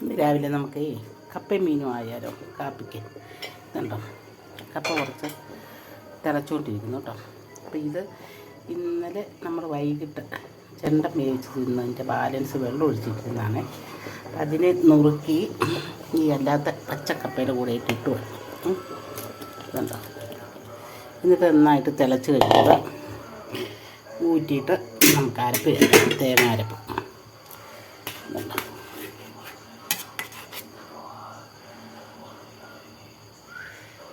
ഇന്ന് രാവിലെ നമുക്ക് കപ്പയും മീനും ആയാലോ കാപ്പിക്ക്. ഇതുണ്ടോ കപ്പ കുറച്ച് തിളച്ചുകൊണ്ടിരിക്കുന്നു കേട്ടോ. അപ്പോൾ ഇത് ഇന്നലെ നമ്മൾ വൈകിട്ട് ചെണ്ട മേവിച്ച് തിന്നതിന്റെ ബാലൻസ് വെള്ളം ഒഴിച്ചിരിക്കുന്നതാണ് അതിനെ നുറുക്കി ഈ അല്ലാത്ത പച്ചക്കപ്പയുടെ കൂടെ ഇട്ട് ഇട്ട്. വെക്കും. ഇതുണ്ടോ എന്നിട്ട് നന്നായിട്ട് തിളച്ച് കഴിയുമ്പോൾ ഊറ്റിയിട്ട് നമുക്ക് അരപ്പ് തേങ്ങ അരപ്പ്.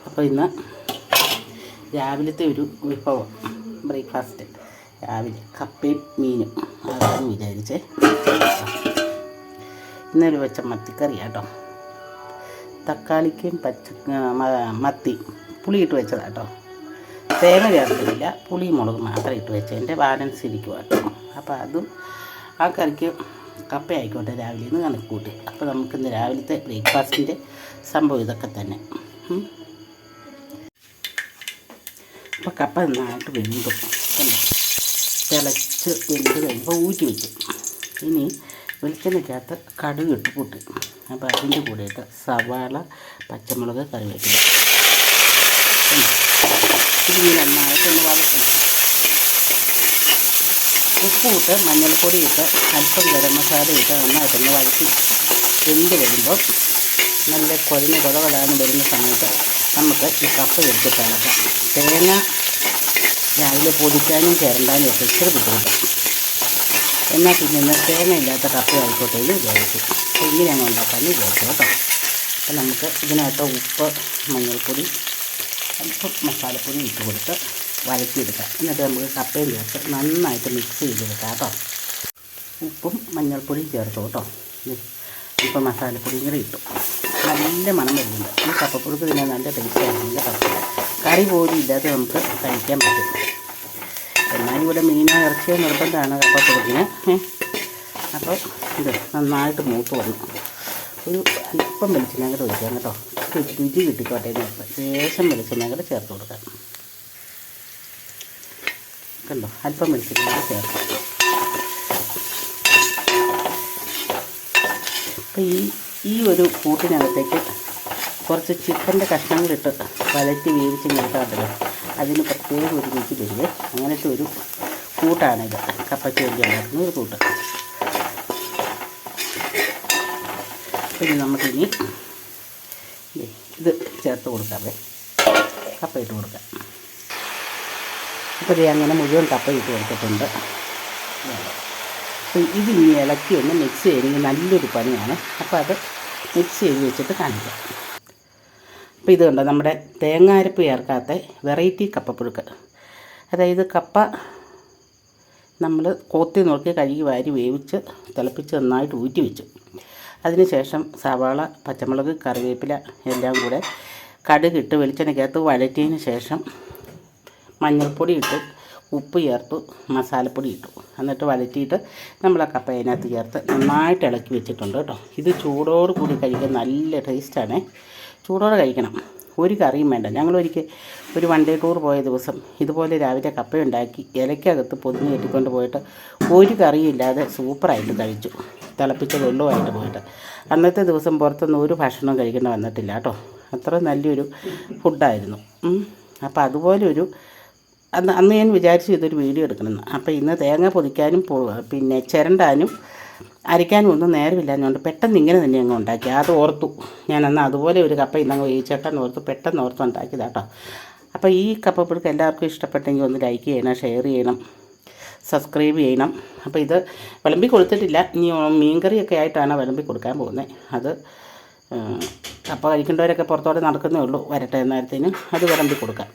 അപ്പോൾ ഇന്ന് രാവിലത്തെ ഒരു വിഭവം. ബ്രേക്ക്ഫാസ്റ്റ്. രാവിലെ കപ്പയും മീനും. അതാണ് വിചാരിച്ചേ. ഇന്നൊരു വെച്ച മത്തിക്കറി കേട്ടോ തക്കാളിക്കും പച്ച മത്തി പുളി ഇട്ട് വെച്ചതാണ് കേട്ടോ തേങ്ങ ചേർത്തില്ല പുളി മുളക് മാത്രം ഇട്ട് വെച്ചതിന്റെ ബാലൻസ് ഇരിക്കുക കേട്ടോ അപ്പോൾ അതും ആ കറിക്ക് കപ്പ ആയിക്കോട്ടെ രാവിലെ നിന്ന് കണക്ക് കൂട്ടി അപ്പോൾ നമുക്കിന്ന് രാവിലത്തെ ബ്രേക്ക്ഫാസ്റ്റിന്റെ സംഭവം ഇതൊക്കെ തന്നെ. അപ്പോൾ കപ്പ നന്നായിട്ട് വെന്തു. കണ്ടോ? തിളച്ച് വെന്ത് കഴിയുമ്പോൾ ഊറ്റി വെക്കും. ഇനി വെളിച്ചെണ്ണയ്ക്കകത്ത് കടുക് ഇട്ട് കൂട്ടി. അപ്പോൾ അതിന്റെ കൂടെയിട്ട് സവാള പച്ചമുളക് കറിവേപ്പില. കണ്ടോ? ഇത് നന്നായിട്ടൊന്ന് വഴറ്റണം. ഉപ്പ് മഞ്ഞൾപ്പൊടി ഇട്ട് അല്പം ഗരം മസാല ഇട്ട് നന്നായിട്ടൊന്ന് വഴറ്റി. വെന്ത് വരുമ്പോൾ നല്ല കുഴഞ്ഞ് കുഴകളാണ് വരുന്ന സമയത്ത് നമുക്ക് ഈ കപ്പ എടുത്ത് തിളക്കാം തേങ്ങ രാവിലെ പൊടിക്കാനും ചേരണ്ടാനും ഒക്കെ ഇച്ചിരി ബുദ്ധിമുട്ടാണ്. എന്നാൽ പിന്നെ തേങ്ങ ഇല്ലാത്ത കപ്പ ആയിക്കോട്ടെ എന്ന് വിചാരിച്ചു. അപ്പോൾ ഇങ്ങനെയാണ് ഉണ്ടാക്കാമെന്ന് വിചാരിച്ചു കേട്ടോ. അപ്പോൾ നമുക്ക് ഇതിനകത്ത് ഉപ്പ് മഞ്ഞൾപ്പൊടി അല്പം മസാലപ്പൊടി ഇട്ട് കൊടുത്ത് വഴറ്റിയെടുക്കാം. എന്നിട്ട് നമുക്ക് കപ്പയും ചേർത്ത് നന്നായിട്ട് മിക്സ് ചെയ്തെടുക്കാം കേട്ടോ. ഉപ്പും മഞ്ഞൾപ്പൊടിയും ചേർത്തോട്ടോ ഇപ്പം മസാലപ്പൊടിയും കൂടി ഇട്ടു. നല്ല മണം വരുന്നുണ്ട്. ഈ കപ്പപ്പുഴുക്ക് തന്നെ നല്ല ടേസ്റ്റ് നല്ല കേട്ടോ കറി പോലും ഇല്ലാതെ നമുക്ക് കഴിക്കാൻ പറ്റും. എന്നാലും ഇവിടെ മീനോ ഇറച്ചിയോ നിർബന്ധമാണ് കപ്പപ്പുഴുക്കിന്. അപ്പോൾ ഇത് നന്നായിട്ട് മൂത്ത് വന്നു. ഒരു അല്പം വെളിച്ചെണ്ണ ഒഴിക്കാം കേട്ടോ. രുചി കിട്ടിക്കോട്ടെ എന്ന് പറഞ്ഞാൽ ശേഷം വെളിച്ചെണ്ണ കൂടെ ചേർത്ത് കൊടുക്കാം. കണ്ടോ? അല്പം വെളിച്ചെണ്ണ കൂടെ ചേർക്കാം അപ്പോൾ ഈ ഈ ഒരു കൂട്ടിനകത്തേക്ക് കുറച്ച് ചിക്കന്റെ കഷ്ണങ്ങളിട്ട് വലറ്റി വേവിച്ച് നിർത്താറുണ്ടല്ലോ അതിന് പ്രത്യേക ഒരു രുചി വരിക അങ്ങനത്തെ ഒരു കൂട്ടാണിത്. കപ്പയ്ക്ക് വേണ്ടി ഉണ്ടാക്കുന്ന ഒരു കൂട്ട്. പിന്നെ നമുക്കിനി ഇത് ചേർത്ത് കൊടുക്കാമേ കപ്പ ഇട്ട് കൊടുക്കാം. അപ്പോൾ ദേ അങ്ങനെ മുഴുവൻ കപ്പ ഇട്ട് കൊടുത്തിട്ടുണ്ട്. അപ്പോൾ ഇത് ഇനി ഇളക്കി ഒന്ന് മിക്സ് ചെയ്യണമെങ്കിൽ നല്ലൊരു പണിയാണ്. അപ്പോൾ അത് മിക്സ് ചെയ്ത് വെച്ചിട്ട് കാണിക്കാം. അപ്പോൾ ഇത് കണ്ടോ നമ്മുടെ തേങ്ങാരപ്പ് ചേർക്കാത്ത വെറൈറ്റി കപ്പപ്പുഴുക്ക്. അതായത് കപ്പ നമ്മൾ കോത്തി നോക്കി കഴുകി വാരി വേവിച്ച് തിളപ്പിച്ച് നന്നായിട്ട് ഊറ്റി വെച്ചു. അതിനുശേഷം സവാള പച്ചമുളക് കറിവേപ്പില എല്ലാം കൂടെ കടുകിട്ട് വെളിച്ചെണ്ണയ്ക്കകത്ത് വഴറ്റിയതിന് ശേഷം മഞ്ഞൾപ്പൊടി ഇട്ട് ഉപ്പ് ചേർത്തു മസാലപ്പൊടി ഇട്ടു. എന്നിട്ട് വഴറ്റിയിട്ട് നമ്മൾ ആ കപ്പ അതിനകത്ത് ചേർത്ത് നന്നായിട്ട് ഇളക്കി വെച്ചിട്ടുണ്ട് കേട്ടോ. ഇത് ചൂടോട് കൂടി കഴിക്കാൻ നല്ല ടേസ്റ്റാണ് ചൂടോടെ കഴിക്കണം. ഒരു കറിയും വേണ്ട. ഞങ്ങളൊരിക്കൽ ഒരു വൺ ഡേ ടൂർ പോയ ദിവസം ഇതുപോലെ രാവിലെ കപ്പയുണ്ടാക്കി ഇലയ്ക്കകത്ത് പൊതിഞ്ഞ് കെട്ടിക്കൊണ്ട് പോയിട്ട് ഒരു കറിയും ഇല്ലാതെ സൂപ്പറായിട്ട് കഴിച്ചു. തിളപ്പിച്ച വെള്ളവുമായിട്ട് പോയിട്ട്. അന്നത്തെ ദിവസം പുറത്തൊന്നും ഒരു ഭക്ഷണവും കഴിക്കേണ്ടി വന്നിട്ടില്ല കേട്ടോ. അത്ര നല്ലൊരു ഫുഡായിരുന്നു അപ്പോൾ അതുപോലെ ഒരു അന്ന് അന്ന് ഞാൻ വിചാരിച്ചു ഇതൊരു വീഡിയോ എടുക്കണമെന്ന്. അപ്പോൾ ഇന്ന് തേങ്ങ പൊതിക്കാനും പിന്നെ ചിരണ്ടാനും അരയ്ക്കാനും ഒന്നും നേരമില്ലാഞ്ഞുകൊണ്ട് പെട്ടെന്ന് ഇങ്ങനെ തന്നെ അങ്ങ് ഉണ്ടാക്കി. അത് ഓർത്തു. ഞാൻ അന്ന് അതുപോലെ ഒരു കപ്പ ഇന്നങ്ങ് വേവിച്ചേട്ടെന്ന് ഓർത്തു. പെട്ടെന്ന് ഓർത്ത് ഉണ്ടാക്കിയതാ കേട്ടോ. അപ്പോൾ ഈ കപ്പപ്പുഴുക്ക് എല്ലാവർക്കും ഇഷ്ടപ്പെട്ടെങ്കിൽ ഒന്ന് ലൈക്ക് ചെയ്യണം ഷെയർ ചെയ്യണം സബ്സ്ക്രൈബ് ചെയ്യണം. അപ്പോൾ ഇത് വിളമ്പി കൊടുത്തിട്ടില്ല. ഇനി മീൻകറിയൊക്കെ ആയിട്ടാണ് വിളമ്പി കൊടുക്കാൻ പോകുന്നത്. അത് കപ്പ കഴിക്കേണ്ടവരൊക്കെ പുറത്തോടെ നടക്കുന്നേ ഉള്ളൂ. വരട്ടെ നേരത്തിന് അത് വിളമ്പി കൊടുക്കാം.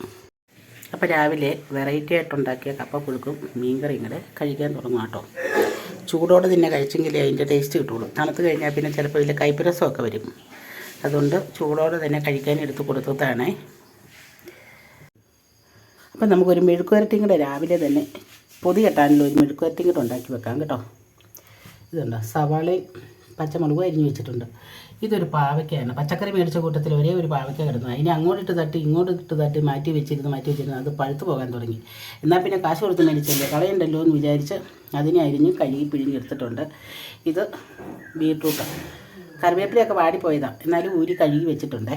അപ്പോൾ രാവിലെ വെറൈറ്റി ആയിട്ടുണ്ടാക്കിയ കപ്പ പുഴുക്കും മീൻകറിയും കൂടെ കഴിക്കാൻ തുടങ്ങും കേട്ടോ. ചൂടോടെ തന്നെ കഴിച്ചെങ്കിൽ അതിന്റെ ടേസ്റ്റ് കിട്ടുള്ളൂ. തണുത്ത് കഴിഞ്ഞാൽ പിന്നെ ചിലപ്പോൾ ഇതിൽ കൈപ്പരസമൊക്കെ വരും. അതുകൊണ്ട് ചൂടോടെ തന്നെ കഴിക്കാൻ എടുത്ത് കൊടുത്തതാണ്. അപ്പം നമുക്കൊരു മെഴുക്കുവരട്ടിയും കൂടെ രാവിലെ തന്നെ പൊതി കെട്ടാനുള്ള ഒരു മെഴുക്കുവരട്ടിയും കൂടെ ഉണ്ടാക്കി വെക്കാം കേട്ടോ. ഇതുണ്ടോ സവാളയും പച്ചമുളകും അരിഞ്ഞ് വെച്ചിട്ടുണ്ട്. ഇതൊരു പാവയ്ക്കയാണ്. പച്ചക്കറി മേടിച്ച കൂട്ടത്തിൽ ഒരേ ഒരു പാവയ്ക്ക കിടന്നു. അതിനെ അങ്ങോട്ടിട്ട് തട്ടി ഇങ്ങോട്ടിട്ട് തട്ടി മാറ്റി വെച്ചിരുന്ന് മാറ്റി വെച്ചിരുന്ന്. അത് പഴുത്ത് പോകാൻ തുടങ്ങി. എന്നാൽ പിന്നെ കാശ് കൊടുത്ത് മേടിച്ചല്ലേ? കളയണ്ടല്ലോ എന്ന് വിചാരിച്ച് അതിനെ അരിഞ്ഞ് കഴുകി പിഴിഞ്ഞെടുത്തിട്ടുണ്ട് ഇത് ബീട്രൂട്ട്. കറിവേപ്പിലയൊക്കെ വാടിപ്പോയതാണ് എന്നാലും ഊരി കഴുകി വെച്ചിട്ടുണ്ട്.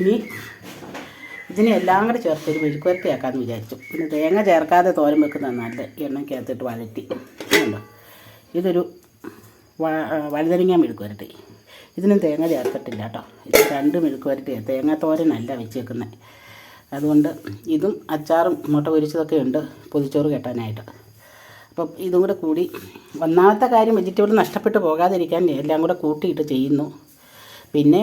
ഇനി ഇതിനെ എല്ലാം കൂടെ ചേർത്ത് ഒരു മെഴുക്കുവരട്ടിയാക്കാമെന്ന് വിചാരിച്ചു. പിന്നെ തേങ്ങ ചേർക്കാതെ തോരൻ നല്ല എണ്ണയ്ക്കകത്തിട്ട് വഴറ്റി. ഇതൊരു വ- മെഴുക്ക് വരട്ടെ. ഇതിനും തേങ്ങ ചേർത്തിട്ടില്ല കേട്ടോ. ഇത് രണ്ട് മെഴുക്ക് വരട്ടെ തേങ്ങ തോരനല്ല വെച്ചേക്കുന്നത് അതുകൊണ്ട് ഇതും അച്ചാറും മുട്ട പൊരിച്ചതൊക്കെ ഉണ്ട് പൊതിച്ചോറ് കെട്ടാനായിട്ട്. അപ്പം ഇതും കൂടെ കൂടി ഒന്നാമത്തെ കാര്യം വെജിറ്റബിൾ നഷ്ടപ്പെട്ടു പോകാതിരിക്കാൻ എല്ലാം കൂടെ കൂട്ടിയിട്ട് ചെയ്യുന്നു. പിന്നെ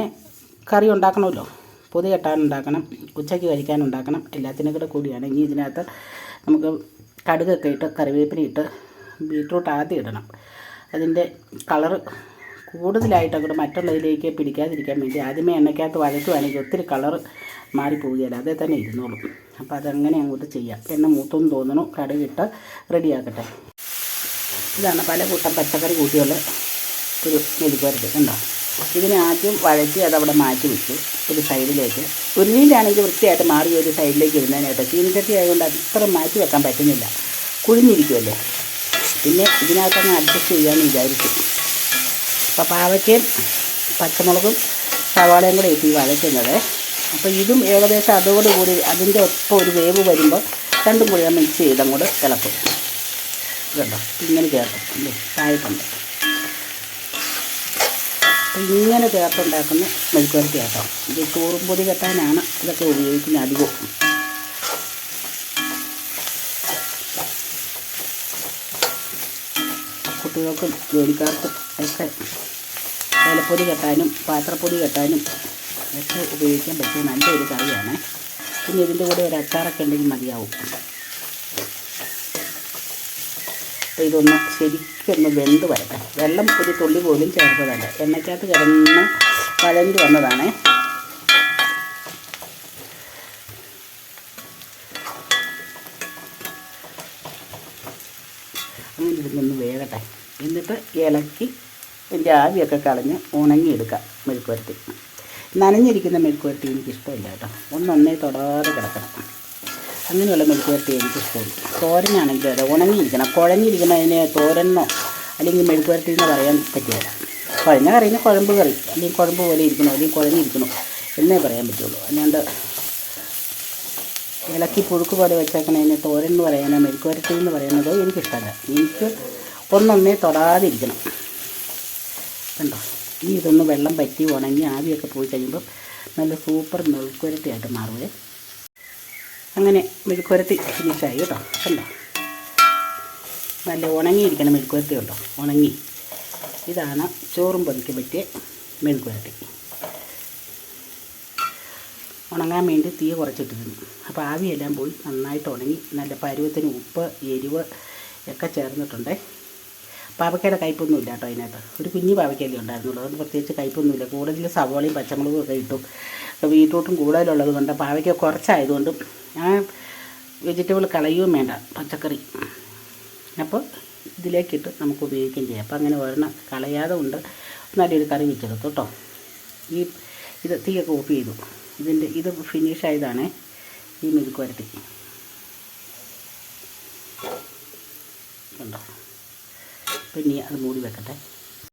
കറി ഉണ്ടാക്കണമല്ലോ. പൊതി കെട്ടാനുണ്ടാക്കണം ഉച്ചയ്ക്ക് കഴിക്കാനുണ്ടാക്കണം എല്ലാത്തിനും കൂടെ കൂടിയാണ്. ഇനി ഇതിനകത്ത് നമുക്ക് കടുകൊക്കെ ഇട്ട് കറിവേപ്പില ഇട്ട് ബീട്രൂട്ട് ആദ്യം ഇടണം. അതിന്റെ കളറ് കൂടുതലായിട്ട് അങ്ങോട്ട് മറ്റുള്ളതിലേക്ക് പിടിക്കാതിരിക്കാൻ വേണ്ടി ആദ്യമേ എണ്ണയ്ക്കകത്ത് വഴറ്റുവാണെങ്കിൽ ഒത്തിരി കളറ് മാറിപ്പോവുകയില്ല. അതേ തന്നെ ഇരുന്നോളും. അപ്പോൾ അതങ്ങനെ അങ്ങോട്ട് ചെയ്യാം. എണ്ണ മൂത്തൊന്നും തോന്നണു. കടുകിട്ട് റെഡിയാക്കട്ടെ. ഇതാണ് പല കൂട്ടം പച്ചക്കറി കൂട്ടിയുള്ള ഒരു മെഴുകുവരട്ടി. ഉണ്ടോ ഇതിനെ ആദ്യം വഴറ്റി അതവിടെ മാറ്റി വെച്ചു ഒരു സൈഡിലേക്ക്. ഉരുളിയിലാണെങ്കിൽ വൃത്തിയായിട്ട് മാറി ഒരു സൈഡിലേക്ക് ഇരുന്നതിനായിട്ട് ചീനിച്ചട്ടി ആയതുകൊണ്ട് അത്ര മാറ്റി വെക്കാൻ പറ്റുന്നില്ല. കുഴിഞ്ഞിരിക്കുമല്ലേ പിന്നെ ഇതിനകത്തങ്ങ് അഡ്ജസ്റ്റ് ചെയ്യാമെന്ന് വിചാരിച്ചു. അപ്പോൾ പാവയ്ക്കയും പച്ചമുളകും സവാളയും കൂടെ ഇട്ട് വഴറ്റുന്നത്. അപ്പോൾ ഇതും ഏകദേശം അതോടുകൂടി അതിന്റെ ഒപ്പം ഒരു വേവ് വരുമ്പോൾ രണ്ടും കൂടി ഞാൻ മിക്സ് ചെയ്ത് അങ്ങോട്ട് കിളക്കും ഇതുണ്ടോ? ഇങ്ങനെ ചേർക്കും. താഴെട്ടുണ്ട് അപ്പോൾ ഇങ്ങനെ ചേർത്തുണ്ടാക്കുന്ന മെഴുക്കുവരട്ടി കേട്ടോ ഇത് ചോറും പൊടി കെട്ടാനാണ് ഇതൊക്കെ ഉപയോഗിക്കുന്നത് അധികവും. കുട്ടികൾക്കും ജോലിക്കാർക്കും ഒക്കെ ഏലപ്പൊടി കെട്ടാനും പാത്രപ്പൊടി കെട്ടാനും ഒക്കെ ഉപയോഗിക്കാൻ പറ്റിയ നല്ലൊരു കറിയാണ്. പിന്നെ ഇതിന്റെ കൂടെ ഒരു അച്ചാറൊക്കെ ഉണ്ടെങ്കിൽ മതിയാവും. അപ്പോൾ ഇതൊന്ന് ശരിക്കൊന്ന് വെന്ത് വരട്ടെ. വെള്ളം ഒരു തുള്ളി പോലും ചേർത്തതല്ല. എണ്ണയ്ക്കകത്ത് കിടന്ന് വഴണ്ടി വന്നതാണേ. അങ്ങനെ ഇതിലൊന്ന് വേകട്ടെ എന്നിട്ട് ഇളക്കി എന്റെ ആവിയൊക്കെ കളഞ്ഞ് ഉണങ്ങിയെടുക്കാം മെഴുക്കുവരട്ടി നനഞ്ഞിരിക്കുന്ന മെഴുക്കുവരട്ടി എനിക്കിഷ്ടമില്ല കേട്ടോ. ഒന്നൊന്നേ തൊടാതെ കിടക്കണം. അങ്ങനെയുള്ള മെഴുക്കുവരട്ടി എനിക്കിഷ്ടമില്ല. തോരനാണെങ്കിൽ അതെ ഉണങ്ങിയിരിക്കണം. കുഴഞ്ഞിരിക്കുന്നതിന് തോരനോ അല്ലെങ്കിൽ മെഴുക്കുവരട്ടി എന്ന് പറയാൻ പറ്റില്ല. കുഴഞ്ഞ കറിയുന്ന കുഴമ്പ് കറി. അല്ലെങ്കിൽ കുഴമ്പ് പോലെ ഇരിക്കണോ അല്ലെങ്കിൽ കുഴഞ്ഞിരിക്കണോ എന്നേ പറയാൻ പറ്റുള്ളൂ. അല്ലാണ്ട് ഇളക്കി പുഴുക്ക് പോലെ വെച്ചേക്കണതിന് തോരൻ എന്ന് പറയാനോ മെഴുക്കുവരട്ടി എന്ന് പറയുന്നതോ എനിക്കിഷ്ടമല്ല. എനിക്ക് ഒന്നൊന്നേ തൊടാതിരിക്കണം. കണ്ടോ? ഈ ഇതൊന്ന് വെള്ളം പറ്റി ഉണങ്ങി ആവിയൊക്കെ പോയി കഴിയുമ്പോൾ നല്ല സൂപ്പർ മെഴുക്കുരട്ടിയായിട്ട് മാറുവേ. അങ്ങനെ മെഴുക്കുരട്ടി ഫിനിഷായി കേട്ടോ. കണ്ടോ? നല്ല ഉണങ്ങിയിരിക്കണം മെഴുക്കുരട്ടി ഉണ്ടോ? ഉണങ്ങി. ഇതാണ് ചോറും പൊതിക്ക് പറ്റിയ മെഴുക്കുരട്ടി ഉണങ്ങാൻ വേണ്ടി തീ കുറച്ചിട്ടിരുന്നു. അപ്പോൾ ആവിയെല്ലാം പോയി നന്നായിട്ട് ഉണങ്ങി. നല്ല പരുവത്തിന് ഉപ്പ് എരിവ് ഒക്കെ ചേർന്നിട്ടുണ്ടേ. പാവയ്ക്കയുടെ കയ്പൊന്നും ഇല്ല കേട്ടോ അതിനകത്ത്. ഒരു കുഞ്ഞു പാവയ്ക്കല്ലേ ഉണ്ടായിരുന്നുള്ളൂ. അതുകൊണ്ട് പ്രത്യേകിച്ച് കയ്പൊന്നുമില്ല. കൂടുതൽ സവോളയും പച്ചമുളകും ഒക്കെ ഇട്ടു. ബീട്രൂട്ടും കൂടുതലുള്ളത് കൊണ്ട് പാവയ്ക്ക കുറച്ചായതുകൊണ്ടും ആ വെജിറ്റബിൾ കളയുകയും വേണ്ട പച്ചക്കറി. അപ്പോൾ ഇതിലേക്കിട്ട് നമുക്ക് ഉപയോഗിക്കുകയും ചെയ്യാം. അപ്പോൾ അങ്ങനെ ഒരെണ്ണം കളയാതെ ഉണ്ട്. നല്ലൊരു കറി വെച്ചെടുത്തു കേട്ടോ. ഈ ഇത് തീയൊക്കെ ഓഫ് ചെയ്തു. ഇതിന്റെ ഇത് ഫിനിഷ് ആയതാണ് ഈ മെഴുക്ക് വരട്ടി. കണ്ടോ ഇനി അത് മൂടി വെക്കട്ടെ.